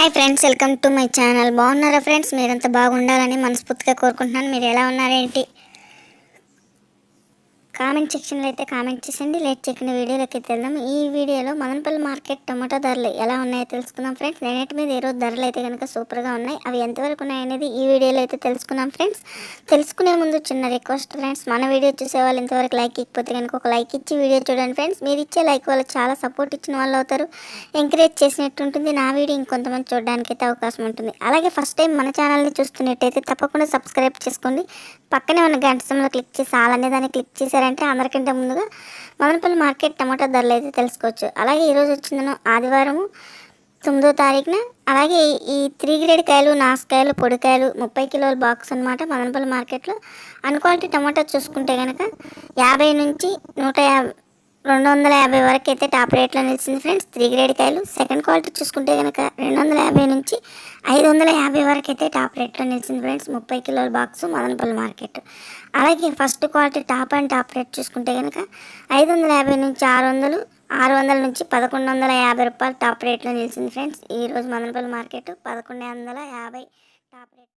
Hi friends welcome to my channel బాగున్నారా friends మీరంతా బాగుండాలని మనస్ఫూర్తిగా కోరుకుంటున్నాను. మీరు ఎలా ఉన్నారేంటి? కామెంట్ సెక్షన్లో అయితే కామెంట్ చేసింది లేట్ చెక్కిన వీడియోలోకి అయితే వెళ్దాం. ఈ వీడియోలో మదనపల్లి మార్కెట్ టమాటో ధరలు ఎలా ఉన్నాయో తెలుసుకుందాం ఫ్రెండ్స్. నేనటి మీద ఈరోజు ధరలు అయితే కనుక సూపర్గా ఉన్నాయి. అవి ఎంతవరకు ఉన్నాయనేది ఈ వీడియోలో అయితే తెలుసుకుందాం ఫ్రెండ్స్. తెలుసుకునే ముందు చిన్న రిక్వెస్ట్ ఫ్రెండ్స్. మన వీడియో చూసే వాళ్ళు ఇంతవరకు లైక్ ఇకపోతే కనుక ఒక లైక్ ఇచ్చి వీడియో చూడండి ఫ్రెండ్స్. మీరు ఇచ్చే లైక్ వల్ల చాలా సపోర్ట్ ఇచ్చిన వాళ్ళు అవుతారు. ఎంకరేజ్ చేసినట్టు ఉంటుంది. నా వీడియో ఇంకొంతమంది చూడడానికి అయితే అవకాశం ఉంటుంది. అలాగే ఫస్ట్ టైం మన ఛానల్ని చూస్తున్నట్టయితే తప్పకుండా సబ్స్క్రైబ్ చేసుకోండి. పక్కనే ఉన్న గంట సమయంలో క్లిక్ చేసి అలానే దాన్ని క్లిక్ చేశారంటే అందరికంటే ముందుగా మదనపల్లి మార్కెట్ టమాటా ధరలు అయితే తెలుసుకోవచ్చు. అలాగే ఈరోజు వచ్చిందను ఆదివారము తొమ్మిదో తారీఖున. అలాగే ఈ త్రీ గ్రేడ్ కాయలు నాసుకాయలు పొడికాయలు ముప్పై కిలోల బాక్స్ అనమాట మదనపల్లి మార్కెట్లో. అన్క్వాలిటీ టమాటా చూసుకుంటే కనుక యాభై నుంచి నూట యాభై రెండు వందల యాభై వరకు అయితే టాప్ రేట్లో నిలిచింది ఫ్రెండ్స్. త్రీ గ్రేడ్ కాయలు. సెకండ్ క్వాలిటీ చూసుకుంటే కనుక రెండు వందల యాభై నుంచి ఐదు వందల యాభై వరకు అయితే టాప్ రేట్లో నిలిచింది ఫ్రెండ్స్. ముప్పై కిలోల బాక్స్ మదనపల్లి మార్కెట్. అలాగే first quality top and top rate చూసుకుంటే కనుక ఐదు వందల యాభై నుంచి ఆరు వందలు ఆరు వందల నుంచి పదకొండు వందల యాభై రూపాయలు టాప్ రేట్లో నిలిచింది ఫ్రెండ్స్. ఈరోజు మదనపల్లి మార్కెట్ పదకొండు వందల యాభై టాప్ రేట్.